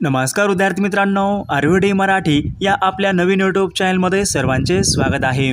नमस्कार विद्यार्थी मित्रांनो आरव्हीडी मराठी या आपल्या नवीन यूट्यूब चॅनलमध्ये सर्वांचे स्वागत आहे.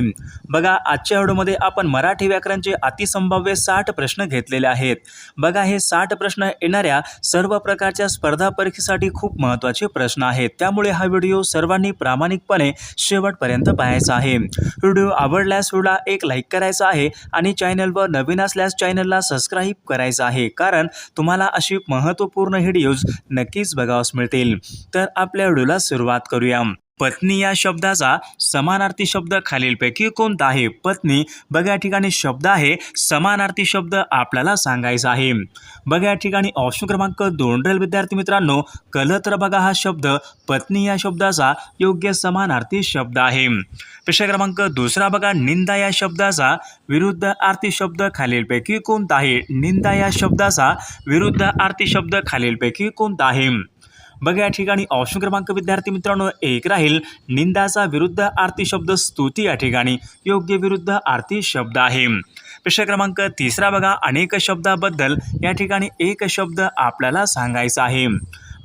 बघा आजच्या व्हिडिओमध्ये आपण मराठी व्याकरणचे अतिसंभाव्य साठ प्रश्न घेतलेले आहेत. बघा हे साठ प्रश्न येणाऱ्या सर्व प्रकारच्या स्पर्धा परीक्षेसाठी खूप महत्त्वाचे प्रश्न आहेत. त्यामुळे हा व्हिडिओ सर्वांनी प्रामाणिकपणे शेवटपर्यंत पाहायचा आहे. व्हिडिओ आवडल्यास व्हिडिओला एक लाईक करायचा आहे आणि चॅनलवर नवीन असल्यास चॅनलला सबस्क्राईब करायचं आहे. कारण तुम्हाला अशी महत्त्वपूर्ण व्हिडिओज नक्कीच बघावस मिळतील तर आपल्या व्हिडिओला सुरुवात करूया. पत्नी या शब्दाचा समानार्थी शब्द खालीलपैकी कोणता आहे? पत्नी बघा या ठिकाणी शब्द आहे समानार्थी शब्द आपल्याला सांगायचा आहे. बघा या ठिकाणी ऑप्शन क्रमांक दोन रेल विद्यार्थी मित्रांनो. कलत्र बघा हा शब्द पत्नी या शब्दाचा योग्य समानार्थी शब्द आहे. प्रश्न क्रमांक दुसरा बघा निंदा या शब्दाचा विरुद्ध आर्थी शब्द खालीलपैकी कोणता आहे? निंदा या शब्दाचा विरुद्ध आर्थी शब्द खालीलपैकी कोणता आहे? बघा या ठिकाणी ऑप्शन क्रमांक विद्यार्थी मित्रांनो एक राहील. निंदाचा विरुद्ध आरती शब्द स्तुती या ठिकाणी. योग्य विरुद्ध आरती शब्द आहे. प्रश्न क्रमांक तिसरा बघा अनेक शब्दाबद्दल या ठिकाणी एक शब्द आपल्याला सांगायचा आहे.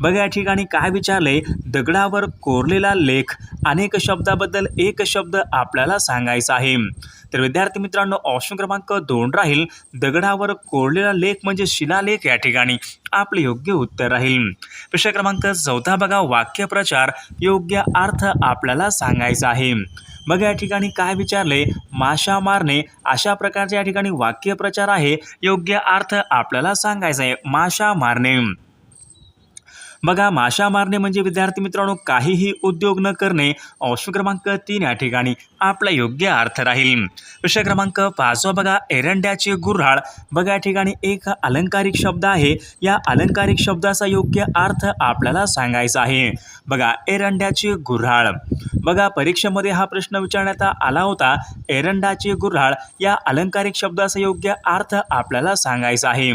बघा या ठिकाणी काय विचारले दगडावर कोरलेला लेख अनेक शब्दाबद्दल एक शब्द आपल्याला सांगायचा आहे. तर विद्यार्थी मित्रांनो ऑप्शन क्रमांक दोन राहील. दगडावर कोरलेला लेख म्हणजे शिलालेख या ठिकाणी. आपले योग्य उत्तर राहील. प्रश्न क्रमांक चौथा बघा वाक्यप्रचार योग्य अर्थ आपल्याला सांगायचा आहे. बघा या ठिकाणी काय विचारले माशा मारणे. अशा प्रकारचे या ठिकाणी वाक्यप्रचार आहे. योग्य अर्थ आपल्याला सांगायचा आहे. माशा मारणे. बघा माशा मारणे म्हणजे विद्यार्थी मित्रांनो काहीही उद्योग न करणे ऑप्शन क्रमांक तीन या ठिकाणी. आपला योग्य अर्थ राहील. विषय क्रमांक पाचवा बघा एरंड्याचे गुऱ्हाळ. बघा या ठिकाणी एक अलंकारिक शब्द आहे. या अलंकारिक शब्दाचा योग्य अर्थ आपल्याला सांगायचा आहे. बघा एरंड्याचे गुऱ्हाळ. बघा परीक्षेमध्ये हा प्रश्न विचारण्यात आला होता. एरंडाचे गुऱ्हाळ या अलंकारिक शब्दाचा योग्य अर्थ आपल्याला सांगायचा आहे.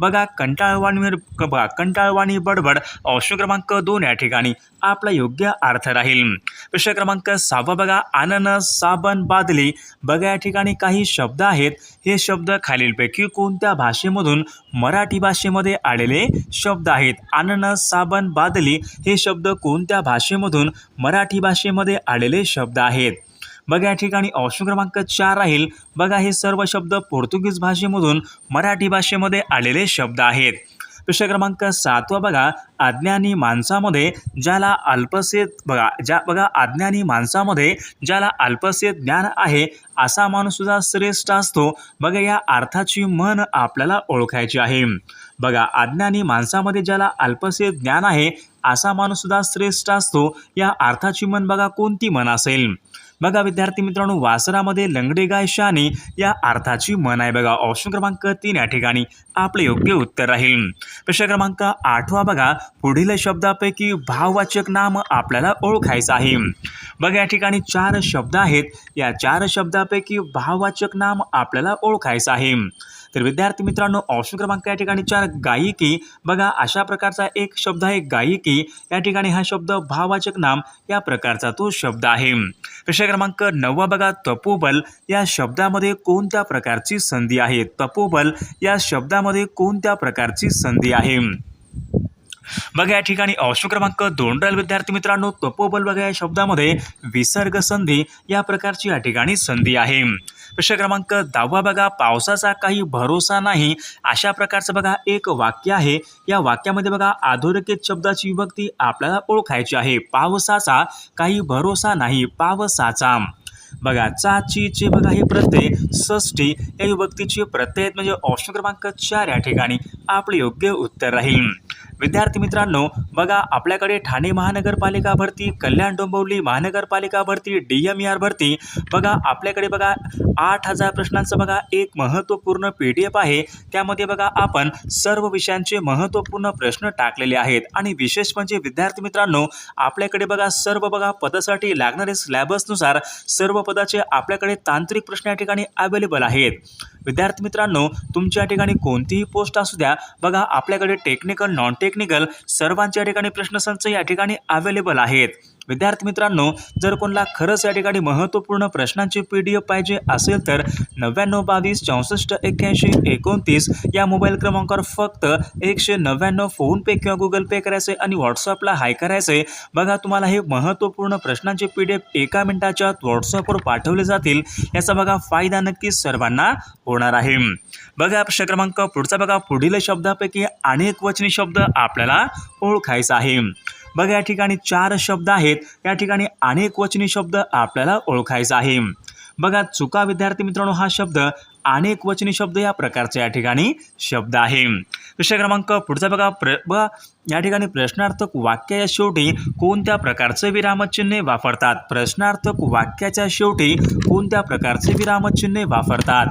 बघा कंटाळवाणी बघा कंटाळवाणी बडबड ऑप्शन क्रमांक दोन या ठिकाणी आपला योग्य अर्थ राहील. विषय क्रमांक सहावा बघा अननस साबण बादली बघा या ठिकाणी काही शब्द आहेत. हे शब्द खालीलपैकी कोणत्या भाषेमधून मराठी भाषेमध्ये आलेले शब्द आहेत? अननस साबण बादली हे शब्द कोणत्या भाषेमधून मराठी भाषेमध्ये आलेले शब्द आहेत? बघा या ठिकाणी ऑप्शन क्रमांक चार राहील. बघा हे सर्व शब्द पोर्तुगीज भाषेमधून मराठी भाषेमध्ये आलेले शब्द आहेत. प्रश्न क्रमांक सातवा बघा अज्ञानी माणसामध्ये ज्याला अल्पसेत बघा ज्या बघा अज्ञानी माणसामध्ये ज्याला अल्पसेत ज्ञान आहे असा माणूससुद्धा श्रेष्ठ असतो. बघा या अर्थाची मन आपल्याला ओळखायची आहे. बघा अज्ञानी माणसामध्ये ज्याला अल्पसेत ज्ञान आहे असा माणूससुद्धा श्रेष्ठ असतो. या अर्थाची मन बघा कोणती मन असेल? बघा विद्यार्थी मित्रांनो वासरामध्ये लंगडे गाय शाने या अर्थाची मन आहे बघा. ऑप्शन क्रमांक तीन या ठिकाणी आपले योग्य उत्तर राहील. प्रश्न क्रमांक आठवा बघा. पुढील शब्दापैकी भाववाचक नाम आपल्याला ओळखायचं आहे. बघा या ठिकाणी चार शब्द आहेत. या चार शब्दापैकी भाववाचक नाम आपल्याला ओळखायचं आहे. तर विद्यार्थी मित्रांनो ऑप्शन क्रमांक या ठिकाणी चार गायिकी. बघा अशा प्रकारचा एक शब्द आहे गायिकी. या ठिकाणी हा शब्द भाववाचक नाम या प्रकारचा तो शब्द आहे. प्रश्न क्रमांक नववा बघा तपोबल. या शब्दामध्ये कोणत्या प्रकारची संधी आहे? तपोबल या शब्दामध्ये कोणत्या प्रकारची संधी आहे? बघा या ठिकाणी ऑप्शन क्रमांक दोन राहील. विद्यार्थी मित्रांनो तपोबल बघा या शब्दामध्ये विसर्ग संधी या प्रकारची या ठिकाणी संधी आहे. प्रश्न क्रमांक दहावा बघा पावसाचा काही भरोसा नाही अशा प्रकारचं बघा एक वाक्य आहे. या वाक्यामध्ये बघा अधोरेखित शब्दाची विभक्ती आपल्याला ओळखायची आहे. पावसाचा काही भरोसा नाही पावसाचा. बघा चाची चे बघा हे प्रत्यय षष्टी या विभक्तीचे प्रत्यय आहेत. म्हणजे ऑप्शन क्रमांक चार या ठिकाणी आपले योग्य उत्तर राहील. विद्यार्थी मित्रांनो बघा आपल्याकडे ठाणे महानगरपालिका भरती कल्याण डोंबिवली महानगरपालिका भरती डी एम आर भरती. बघा आपल्याकडे बघा आठ हजार प्रश्नांचं बघा एक महत्त्वपूर्ण पी डी एफ आहे. त्यामध्ये बघा आपण सर्व विषयांचे महत्त्वपूर्ण प्रश्न टाकलेले आहेत. आणि विशेष म्हणजे विद्यार्थी मित्रांनो आपल्याकडे बघा सर्व बघा पदासाठी लागणारे सिलॅबसनुसार सर्व पदाचे आपल्याकडे तांत्रिक प्रश्न या ठिकाणी अवेलेबल आहेत. विद्यार्थी मित्रांनो तुमच्या ठिकाणी कोणतीही पोस्ट असू द्या. बघा आपल्याकडे टेक्निकल नॉन टेक्निकल सर्वांच्या ठिकाणी प्रश्नसंच या ठिकाणी अवेलेबल आहेत. विद्यार्थी मित्रांनो जर कोणाला खरंच या ठिकाणी महत्त्वपूर्ण प्रश्नांची पी डी एफ पाहिजे असेल तर नव्याण्णव बावीस चौसष्ट एक्क्याऐंशी एकोणतीस या मोबाईल क्रमांकावर फक्त एकशे नव्याण्णव फोनपे किंवा गुगल पे करायचे आणि व्हॉट्सअपला हाय करायचे. बघा तुम्हाला हे महत्त्वपूर्ण प्रश्नांचे पी डी एफ एका मिनिटाच्या आत व्हॉट्सअपवर पाठवले जातील. याचा बघा फायदा नक्कीच सर्वांना होणार आहे. बघा प्रश्न क्रमांक पुढचा बघा. पुढील शब्दापैकी अनेक वचनी शब्द आपल्याला ओळखायचा आहे. बघा या ठिकाणी चार शब्द आहेत. या ठिकाणी अनेक वचनी शब्द आपल्याला ओळखायचा आहे. बघा चुका विद्यार्थी मित्रांनो हा शब्द अनेक वचनी शब्द या प्रकारचे या ठिकाणी शब्द आहे. विषय क्रमांक पुढचा बघा प्र बघा या ठिकाणी प्रश्नार्थक वाक्याच्या शेवटी कोणत्या प्रकारचे विरामचिन्हे वापरतात? प्रश्नार्थक वाक्याच्या शेवटी कोणत्या प्रकारचे विरामचिन्हे वापरतात?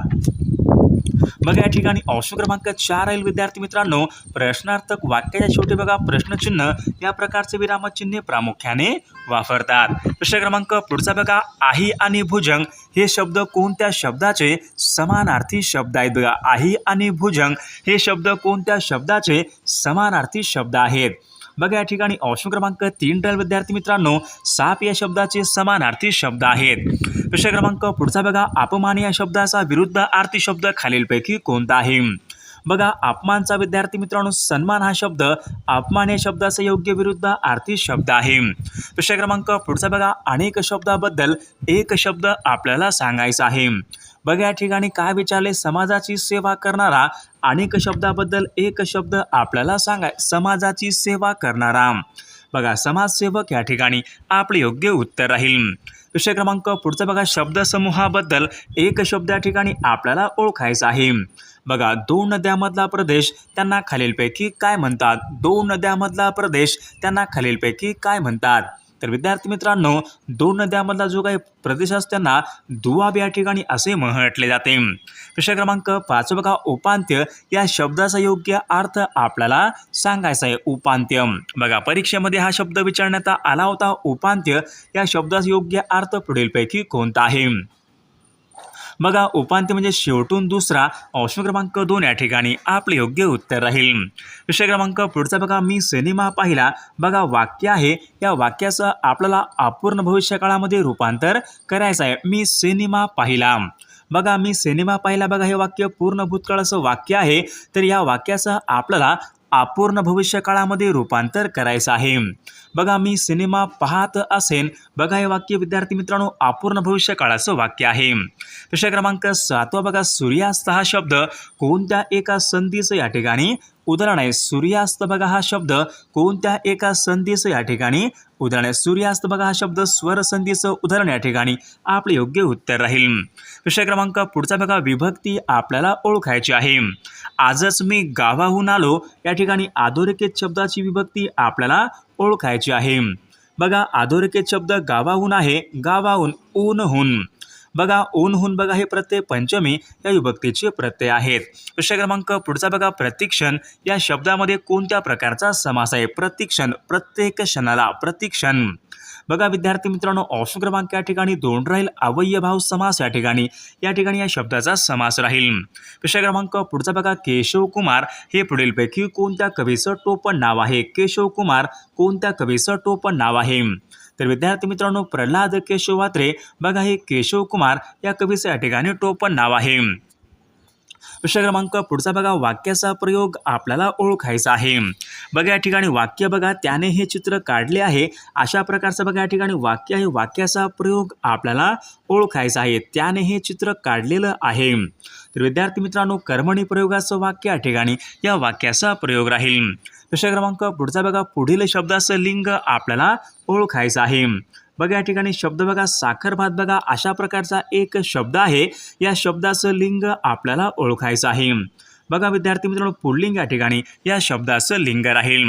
बघा या ठिकाणी ऑप्शन क्रमांक चार आहे विद्यार्थी मित्रांनो. प्रश्नार्थक वाक्याच्या शेवटी बघा प्रश्नचिन्ह या प्रकारचे विरामचिन्हे प्रामुख्याने वापरतात. प्रश्न क्रमांक पुढचा बघा आही आणि भुजंग हे शब्द कोणत्या शब्दाचे समानार्थी शब्द आहेत बघा. आही आणि भुजंग हे शब्द कोणत्या शब्दाचे समानार्थी शब्द आहेत? बघा या ठिकाणी ऑप्शन क्रमांक तीन टल विद्यार्थी मित्रांनो. साप या शब्दाचे समानार्थी शब्द आहेत. प्रश्न क्रमांक पुढचा बघा. अपमान या शब्दाचा विरुद्ध आर्थिक शब्द खालीलपैकी कोणता आहे? बघा अपमानचा विद्यार्थी मित्रांनो सन्मान हा शब्द अपमान या शब्दाचा योग्य विरुद्ध आर्थिक शब्द आहे. प्रश्न क्रमांक पुढचा बघा. अनेक शब्दाबद्दल एक शब्द आपल्याला सांगायचा आहे. बघा या ठिकाणी काय विचारले? समाजाची सेवा करणारा अनेक शब्दाबद्दल एक शब्द आपल्याला सांगाय समाजाची सेवा करणारा. बघा समाजसेवक या ठिकाणी आपले योग्य उत्तर राहील. विषय क्रमांक पुढचा बघा शब्दसमूहाबद्दल एक शब्द या ठिकाणी आपल्याला ओळखायचा आहे. बघा दोन नद्यामधला प्रदेश त्यांना खालीलपैकी काय म्हणतात? दोन नद्यामधला प्रदेश त्यांना खालीलपैकी काय म्हणतात? तर विद्यार्थी मित्रांनो दोन नद्यामधला जो काही प्रदेश असतो त्यांना दुआब या ठिकाणी असे म्हटले जाते. प्रश्न क्रमांक पाच बघा उपांत्य. या शब्दाचा योग्य अर्थ आपल्याला सांगायचा आहे उपांत्य. बघा परीक्षेमध्ये हा शब्द विचारण्यात आला होता उपांत्य. या शब्दाचा योग्य अर्थ पुढीलपैकी कोणता आहे? बघा उपांत्य म्हणजे शेवटून दुसरा ऑप्शन क्रमांक दोन या ठिकाणी आपले योग्य उत्तर राहील. विषय क्रमांक पुढचा बघा मी सिनेमा पाहिला. बघा वाक्य आहे. या वाक्याचं आपल्याला अपूर्ण भविष्यकाळामध्ये रूपांतर करायचं आहे. मी सिनेमा पाहिला. बघा मी सिनेमा पाहिला. बघा हे वाक्य पूर्ण भूतकाळाचं वाक्य आहे. तर या वाक्याचं आपल्याला अपूर्ण भविष्यकाळामध्ये रूपांतर करायचं आहे. बघा मी सिनेमा पाहत असेन. बघा हे वाक्य विद्यार्थी मित्रांनो अपूर्ण भविष्यकाळाचं वाक्य आहे. प्रश्न क्रमांक सातवा बघा सूर्यास्त हा शब्द कोणत्या एका संधीचं या ठिकाणी? उदाहरण आहे सूर्यास्त बघा हा शब्द कोणत्या एका संधीचं या ठिकाणी? उदाहरण सूर्यास्त बघा हा शब्द स्वर संधीचं उदाहरण या ठिकाणी आपले योग्य उत्तर राहील. विषय क्रमांक पुढचा बघा विभक्ती आपल्याला ओळखायची आहे. आजच मी गावाहून आलो या ठिकाणी अधोरेखित शब्दाची विभक्ती आपल्याला ओळखायची आहे. बघा अधोरेखित शब्द गावाहून आहे गावाहून ऊनहून. बघा ऊनहून बघा हे प्रत्यय पंचमी या विभक्तीचे प्रत्यय आहेत. प्रश्न क्रमांक पुढचा बघा प्रतिक्षण. या शब्दामध्ये कोणत्या प्रकारचा समास आहे? प्रतिक्षण प्रत्येक क्षणाला प्रतिक्षण. बघा विद्यार्थी मित्रांनो ऑप्शन क्रमांक या ठिकाणी दोन राहील. अवयभाव समास या ठिकाणी. या ठिकाणी या शब्दाचा समास राहील. विषय क्रमांक पुढचा बघा केशव कुमार. हे पुढीलपैकी कोणत्या कवीचं टोपण नाव आहे? केशव कुमार कोणत्या कवीचं टोपण नाव आहे? तर विद्यार्थी मित्रांनो प्रल्हाद केशव वात्रे बघा हे केशव कुमार या कवीचं या ठिकाणी टोपण नाव आहे. प्रश्न क्रमांक पुढचा बघा वाक्याचा प्रयोग आपल्याला ओळखायचा आहे. बघा या ठिकाणी वाक्य बघा त्याने हे चित्र काढले आहे. अशा प्रकारचं बघा या ठिकाणी वाक्य आहे वाक्याचा प्रयोग आपल्याला ओळखायचा आहे. त्याने हे चित्र काढलेलं आहे. तर विद्यार्थी मित्रांनो कर्मणी प्रयोगाचं वाक्य या ठिकाणी या वाक्याचा प्रयोग राहील. विषय क्रमांक पुढचा बघा. पुढील शब्दाचं लिंग आपल्याला ओळखायचं आहे. बघा या ठिकाणी शब्द बघा साखर भात बघा अशा प्रकारचा एक शब्द आहे. या शब्दाचं लिंग आपल्याला ओळखायचं आहे. बघा विद्यार्थी मित्रांनो पुल्लिंग या ठिकाणी या शब्दाचं लिंग राहील.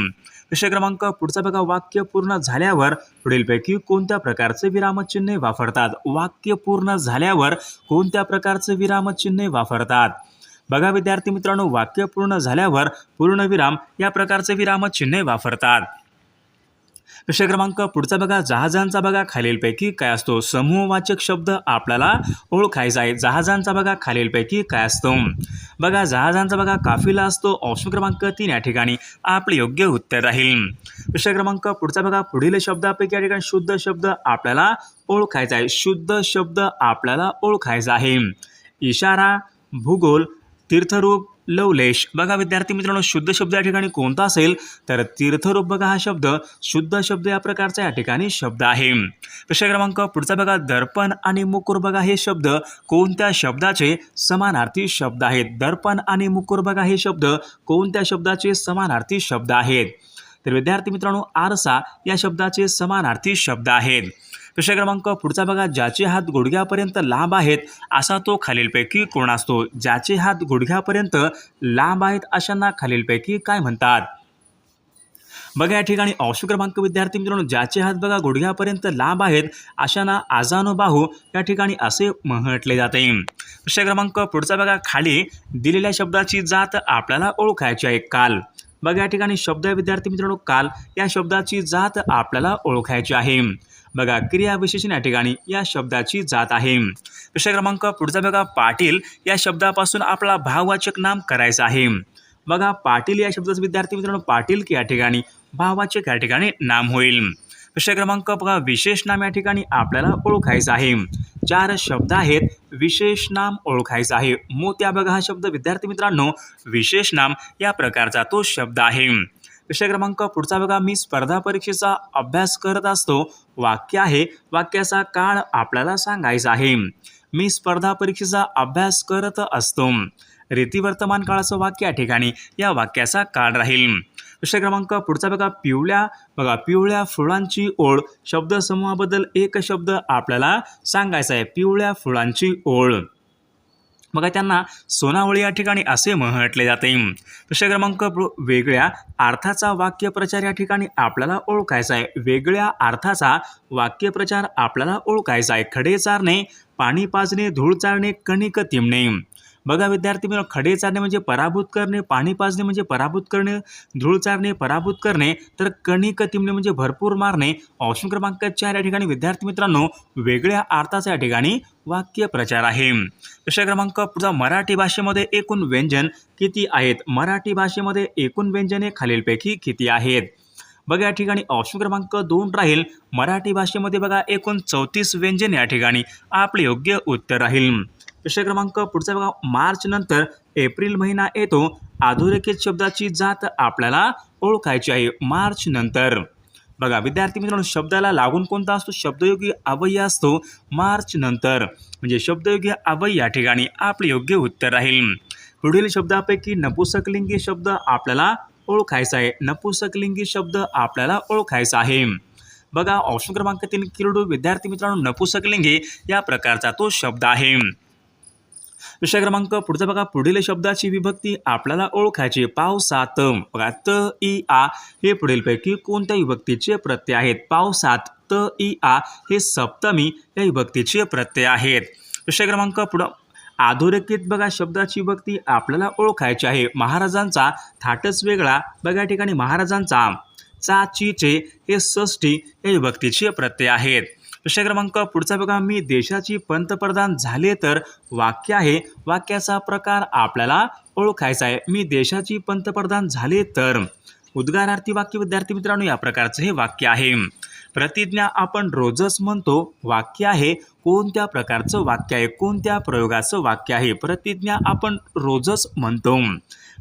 विषय क्रमांक पुढचा बघा. वाक्य पूर्ण झाल्यावर पुढीलपैकी कोणत्या प्रकारचे विरामचिन्हे वापरतात? वाक्य पूर्ण झाल्यावर कोणत्या प्रकारचे विरामचिन्हे वापरतात? बघा विद्यार्थी मित्रांनो वाक्य पूर्ण झाल्यावर पूर्णविराम या प्रकारचे विरामचिन्हे वापरतात. विषय क्रमांक पुढचा बघा जहाजांचा बघा खालीलपैकी काय असतो? समूहवाचक शब्द आपल्याला ओळखायचा आहे. जहाजांचा बघा खालीलपैकी काय असतो? बघा जहाजांचा बघा काफिला असतो. ऑप्शन क्रमांक तीन या ठिकाणी आपले योग्य उत्तर राहील. विषय क्रमांक पुढचा बघा पुढील शब्दापैकी या ठिकाणी शुद्ध शब्द आपल्याला ओळखायचा आहे. शुद्ध शब्द आपल्याला ओळखायचा आहे. इशारा भूगोल तीर्थरूप लवलेश. बघा विद्यार्थी मित्रांनो शुद्ध शब्द या ठिकाणी कोणता असेल? तर तीर्थरूप बघा हा शब्द शुद्ध शब्द या प्रकारचा या ठिकाणी शब्द आहे. प्रश्न क्रमांक पुढचा बघा दर्पण आणि मुकुर बघा हे शब्द कोणत्या शब्दाचे समानार्थी शब्द आहेत? दर्पण आणि मुकुर बघा हे शब्द कोणत्या शब्दाचे समानार्थी शब्द आहेत? तर विद्यार्थी मित्रांनो आरसा या शब्दाचे समानार्थी शब्द आहेत. विषय क्रमांक पुढचा बघा ज्याचे हात गुडघ्यापर्यंत लांब आहेत असा तो खालीलपैकी कोण असतो? ज्याचे हात गुडघ्यापर्यंत लांब आहेत अशांना खालीलपैकी काय म्हणतात? बघा या ठिकाणी ऑप्शन क्रमांक विद्यार्थी मित्रांनो ज्याचे हात बघा गुडघ्यापर्यंत लांब आहेत अशांना आजानुबाहू या ठिकाणी असे म्हटले जाते. विषय क्रमांक पुढचा बघा खाली दिलेल्या शब्दाची जात आपल्याला ओळखायची आहे. काल बघा या ठिकाणी शब्द विद्यार्थी मित्रांनो काल या शब्दाची जात आपल्याला ओळखायची आहे. बघा क्रियाविशेषण या ठिकाणी या शब्दाची जात आहे. प्रश्न क्रमांक पुढचा बघा पाटील या शब्दापासून आपला भाववाचक नाम करायचं आहे. बघा पाटील या शब्दाचं विद्यार्थी मित्रांनो पाटील की या ठिकाणी भाववाचक या ठिकाणी नाम होईल. विषय क्रमांक बघा. विशेष नाम या ठिकाणी आपल्याला ओळखायचं आहे. चार शब्द आहेत. विशेष नाम ओळखायचं आहे. मोत्या बघा हा शब्द. विद्यार्थी मित्रांनो विशेष नाम या प्रकारचा तो शब्द आहे. विषय क्रमांक पुढचा बघा. मी स्पर्धा परीक्षेचा अभ्यास करत असतो. वाक्य आहे. वाक्याचा काळ आपल्याला सांगायचा आहे. मी स्पर्धा परीक्षेचा अभ्यास करत असतो. रीती वर्तमान काळाचं वाक्य या ठिकाणी या वाक्याचा काळ राहील. प्रश्न क्रमांक पुढचा बघा पिवळ्या. बघा पिवळ्या फुलांची ओळ. शब्दसमूहाबद्दल एक शब्द आपल्याला सांगायचा आहे. पिवळ्या फुलांची ओळ. बघा त्यांना सोनावळी या ठिकाणी असे म्हटले जाते. प्रश्न क्रमांक वेगळ्या अर्थाचा वाक्यप्रचार या ठिकाणी आपल्याला ओळखायचा आहे. वेगळ्या अर्थाचा वाक्यप्रचार आपल्याला ओळखायचा आहे. खडे चारणे पाणी पाजणे धूळ चारणे कणिक तिमणे. बघा विद्यार्थी मित्र खडे चारणे म्हणजे पराभूत करणे पाणी पाजणे म्हणजे पराभूत करणे धूळ चारणे पराभूत करणे तर कणिक तिमणे म्हणजे भरपूर मारणे. ऑप्शन क्रमांक चार या ठिकाणी विद्यार्थी मित्रांनो वेगळ्या अर्थाचा या ठिकाणी वाक्य प्रचार आहे. प्रश्न क्रमांक पुढचा मराठी भाषेमध्ये एकूण व्यंजन किती आहेत? मराठी भाषेमध्ये एकूण व्यंजने खालीलपैकी किती आहेत? बघा या ठिकाणी ऑप्शन क्रमांक दोन राहील. मराठी भाषेमध्ये बघा एकूण चौतीस व्यंजन या ठिकाणी. आपले योग्य उत्तर राहील. विषय क्रमांक पुढचा बघा. मार्च नंतर एप्रिल महिना येतो. अधोरेखित शब्दाची जात आपल्याला ओळखायची आहे. मार्च नंतर. बघा विद्यार्थी मित्रांनो शब्दाला लागून कोणता असतो? शब्दयोगी अवयय असतो. मार्च नंतर. म्हणजे शब्दयोगी अवयी या ठिकाणी आपले योग्य उत्तर राहील. पुढील शब्दापैकी नपुसकलिंगी शब्द आपल्याला ओळखायचा आहे. नपुसकलिंगी शब्द आपल्याला ओळखायचा आहे. बघा ऑप्शन क्रमांक तीन किरडू. विद्यार्थी मित्रांनो नपुसकलिंगी या प्रकारचा तो शब्द आहे. विषय क्रमांक पुढचा बघा. पुढील शब्दाची विभक्ती आपल्याला ओळखायची. पावसात बघा त इ आ हे पुढीलपैकी कोणत्या विभक्तीचे प्रत्यय आहेत. पावसात त इ आ हे सप्तमी या विभक्तीचे प्रत्यय आहेत. विषय क्रमांक पुढं. अधोरेखित बघा शब्दाची विभक्ती आपल्याला ओळखायची आहे. महाराजांचा थाटच वेगळा. बघा ठिकाणी महाराजांचा चा ची हे षष्टी या विभक्तीचे प्रत्यय आहेत. प्रश्न क्रमांक पुढचा बघा. मी देशाची पंतप्रधान झाले तर वाक्य आहे. वाक्याचा प्रकार आपल्याला ओळखायचा आहे. मी देशाची पंतप्रधान झाले तर उद्गारार्थी वाक्य विद्यार्थी मित्रांनो या प्रकारचं हे वाक्य आहे. प्रतिज्ञा आपण रोजच म्हणतो वाक्य आहे. कोणत्या प्रकारचं वाक्य आहे? कोणत्या प्रयोगाचं वाक्य आहे? प्रतिज्ञा आपण रोजच म्हणतो.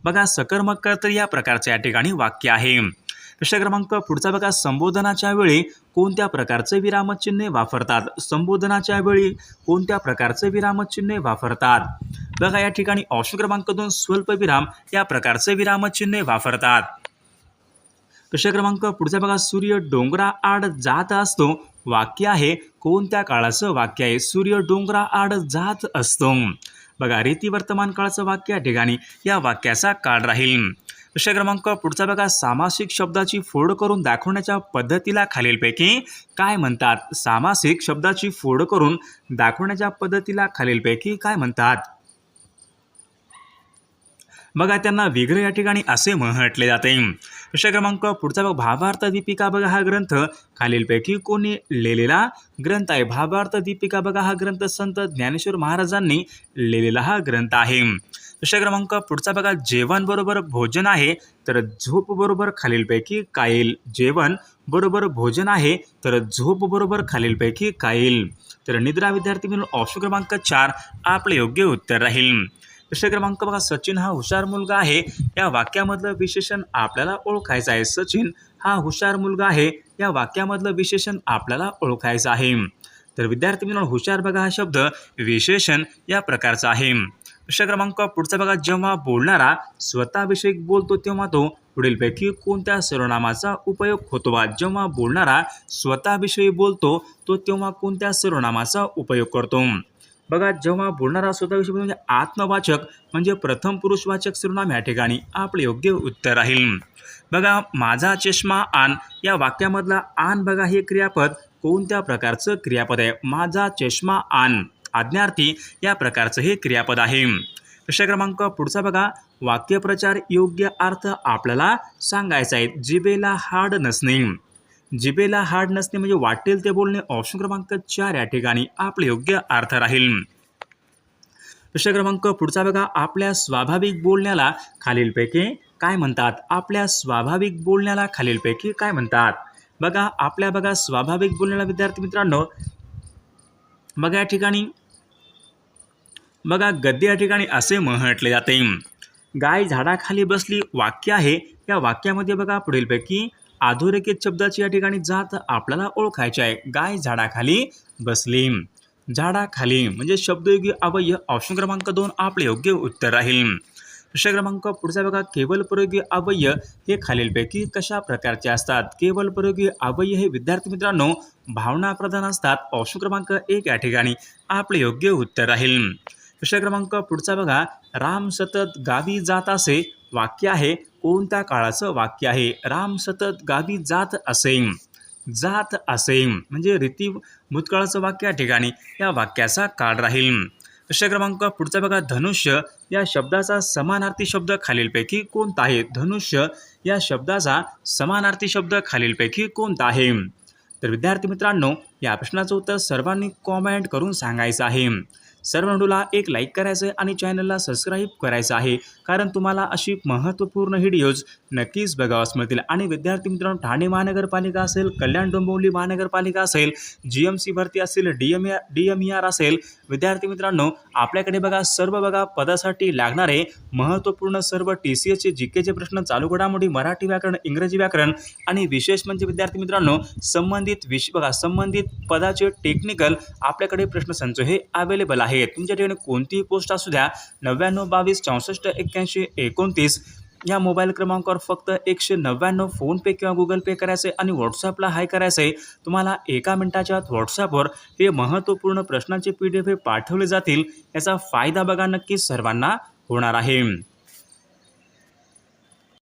बघा सकर्मक तर या प्रकारचं या ठिकाणी वाक्य आहे. प्रश्न क्रमांक पुढचा बघा. संबोधनाच्या वेळी कोणत्या प्रकारचे विरामचिन्हे वापरतात? संबोधनाच्या वेळी कोणत्या प्रकारचे विरामचिन्हे वापरतात? बघा या ठिकाणी ऑप्शन क्रमांक दोन स्वल्पविराम या प्रकारचे विरामचिन्हे वापरतात. प्रश्न क्रमांक पुढचा बघा. सूर्य डोंगरा आड जात असतो वाक्य आहे. कोणत्या काळाचं वाक्य आहे? सूर्य डोंगरा आड जात असतो. बघा रीती वर्तमान काळाचं वाक्य या ठिकाणी या वाक्याचा काळ राहील. प्रश्न क्रमांक पुढचा बघा. सामासिक शब्दाची फोड करून दाखवण्याच्या पद्धतीला खालीलपैकी काय म्हणतात? सामासिक शब्दाची फोड करून दाखवण्याच्या पद्धतीला खालीलपैकी काय म्हणतात? बघा त्यांना विग्रह या ठिकाणी असे म्हटले जाते. प्रश्न क्रमांक पुढचा बघा. भावार्थ दीपिका बघा हा ग्रंथ. खालीलपैकी कोणी लिहिलेला ग्रंथ आहे. भावार्थ दीपिका बघा हा ग्रंथ संत ज्ञानेश्वर महाराजांनी लिहिलेला हा ग्रंथ आहे. प्रश्न क्रमांक पुढचा बघा जेवण बरोबर भोजन आहे तर झोप बरोबर खालीलपैकी काय येईल जेवण बरोबर भोजन आहे तर झोप बरोबर खालीलपैकी काय येईल तर निद्रा विद्यार्थी म्हणून ऑप्शन क्रमांक चार आपले योग्य उत्तर राहील. प्रश्न क्रमांक बघा सचिन हा हुशार मुलगा आहे. या वाक्यामधलं विशेषण आपल्याला ओळखायचं आहे. सचिन हा हुशार मुलगा आहे. या वाक्यामधलं विशेषण आपल्याला ओळखायचं आहे. तर विद्यार्थी मित्रांनो हुशार बघा हा शब्द विशेषण या प्रकारचा आहे. प्रश्न क्रमांक पुढचा बघा. जेव्हा बोलणारा स्वतःविषयी बोलतो तेव्हा तो पुढीलपैकी कोणत्या सर्वनामाचा उपयोग होतो? वा जेव्हा बोलणारा स्वतःविषयी बोलतो तो तेव्हा कोणत्या सर्वनामाचा उपयोग करतो? बघा जेव्हा बोलणारा स्वतःविषयी म्हणजे आत्मवाचक म्हणजे प्रथम पुरुषवाचक सर्वनाम या ठिकाणी आपले योग्य उत्तर राहील. बघा माझा चष्मा आण. या वाक्यामधला आण बघा हे क्रियापद कोणत्या प्रकारचं क्रियापद आहे? माझा चष्मा आण. आज्ञार्थी या प्रकारचं हे क्रियापद आहे. प्रश्न क्रमांक पुढचा बघा. वाक्यप्रचार योग्य अर्थ आपल्याला सांगायचा आहे. जिबेला हाड नसणे. जिबेला हाड नसणे म्हणजे वाटेल ते बोलणे. ऑप्शन क्रमांक चार या ठिकाणी आपले योग्य अर्थ राहील. प्रश्न क्रमांक पुढचा बघा. आपल्या स्वाभाविक बोलण्याला खालीलपैकी काय म्हणतात? आपल्या स्वाभाविक बोलण्याला खालीलपैकी काय म्हणतात? बघा आपल्या बघा स्वाभाविक बोलण्याला विद्यार्थी मित्रांनो मग या ठिकाणी बघा गद्य या ठिकाणी असे म्हटले जाते. गाय झाडाखाली बसली वाक्य आहे. या वाक्यामध्ये बघा पुढीलपैकी अधोरेखित शब्दाची या ठिकाणी जात आपल्याला ओळखायची आहे. गाय झाडाखाली बसली. झाडाखाली म्हणजे शब्दयोगी अवयय ऑप्शन क्रमांक दोन आपले योग्य उत्तर राहील. प्रश्न क्रमांक पुढचा बघा केवल प्रयोगी अवयय हे खालीलपैकी कशा प्रकारचे असतात? केवल प्रयोगी अवयय हे विद्यार्थी मित्रांनो भावना प्रधान असतात. ऑप्शन क्रमांक एक या ठिकाणी. आपले योग्य उत्तर राहील. प्रश्न क्रमांक पुढचा बघा राम सतत गावी जात असे वाक्य आहे. कोणत्या काळाचं वाक्य आहे? राम सतत गावी जात असे. जात असे. म्हणजे रीती भूतकाळाचं वाक्य या ठिकाणी. या वाक्याचा काळ राहील. प्रश्न क्रमांक पुढचा बघा. धनुष्य या शब्दाचा समानार्थी शब्द खालीलपैकी कोणता आहे? धनुष्य या शब्दाचा समानार्थी शब्द खालीलपैकी कोणता आहे? तर विद्यार्थी मित्रांनो या प्रश्नाचं उत्तर सर्वांनी कॉमेंट करून सांगायचं आहे. सर्व व्हिडिओला एक लाईक करायचं आहे आणि चॅनलला सबस्क्राईब करायचं आहे. कारण तुम्हाला अशी महत्त्वपूर्ण व्हिडिओज नक्कीच बघावास मिळतील. आणि विद्यार्थी मित्रांनो ठाणे महानगरपालिका असेल कल्याण डोंबिवली महानगरपालिका असेल जी एम सी भरती असेल D M D M E R असेल विद्यार्थी मित्रांनो आपल्याकडे बघा सर्व बघा पदासाठी लागणारे महत्त्वपूर्ण सर्व टी सी एसचे जी केचे प्रश्न चालू घडामोडी मराठी व्याकरण इंग्रजी व्याकरण आणि विशेष म्हणजे विद्यार्थी मित्रांनो संबंधित विषय बघा संबंधित पदाचे टेक्निकल आपल्याकडे प्रश्नसंच हे अवेलेबल आहे. आहे तुमच्या ठिकाणी कोणतीही पोस्ट असू द्या नव्याण्णव बावीस चौसष्ट एक्क्याऐंशी एकोणतीस या मोबाईल क्रमांकावर फक्त एकशे नव्याण्णव फोनपे किंवा गुगल पे करायचे आणि व्हॉट्सअपला हाय करायचं आहे तुम्हाला एका मिनिटाच्या आत व्हॉट्सअपवर हे महत्त्वपूर्ण प्रश्नांचे पी डी एफ हे पाठवले जातील. याचा फायदा बघा नक्की सर्वांना होणार आहे.